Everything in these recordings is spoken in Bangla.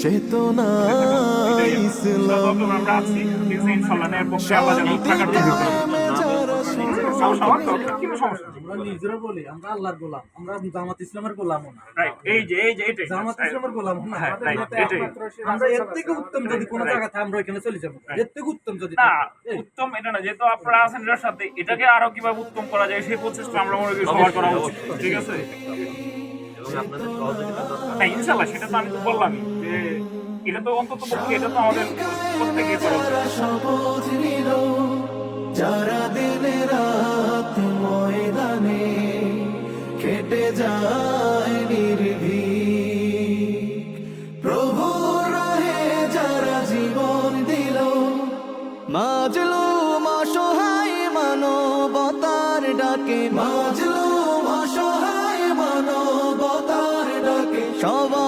চেতনা ইসলাম আমরা আছি কিন্তু ইনশাল্লাহ এর নিজেরা বলি আমরা আল্লাহর গোলাম আমরা জামাত ইসলামের গোলাম না এই যে এই যে জামাত ইসলামের গোলাম না হ্যাঁ, আমরা থেকে উত্তম যদি কোনো Right. আমরা ওইখানে চলে যাব এর থেকে উত্তম যদি না উত্তম এটা না যেহেতু আপনারা আছেন এটার সাথে এটাকে আরও কীভাবে উত্তম করা যায় সেই প্রচেষ্টা আমরা মনে করি সবার করা উচিত ঠিক আছে ইনশাল্লাহ সেটা তো আমি বললামই যে এটা তো অন্তত পক্ষে এটা তো আমাদের প্রত্যেকে যারা শপথ নিল যারা দিনে রাত ময়দানে কেটে যায় নির্ভীক। প্রভু রাহে যারা জীবন দিল মাজলু অসহায় মানবতার ডাকে। মাজলু অসহায় মানবতার ডাকে। সবার আগে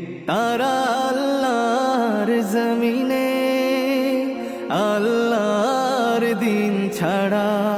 তারা আল্লাহর জমিনে আল্লাহর দিন ছাড়া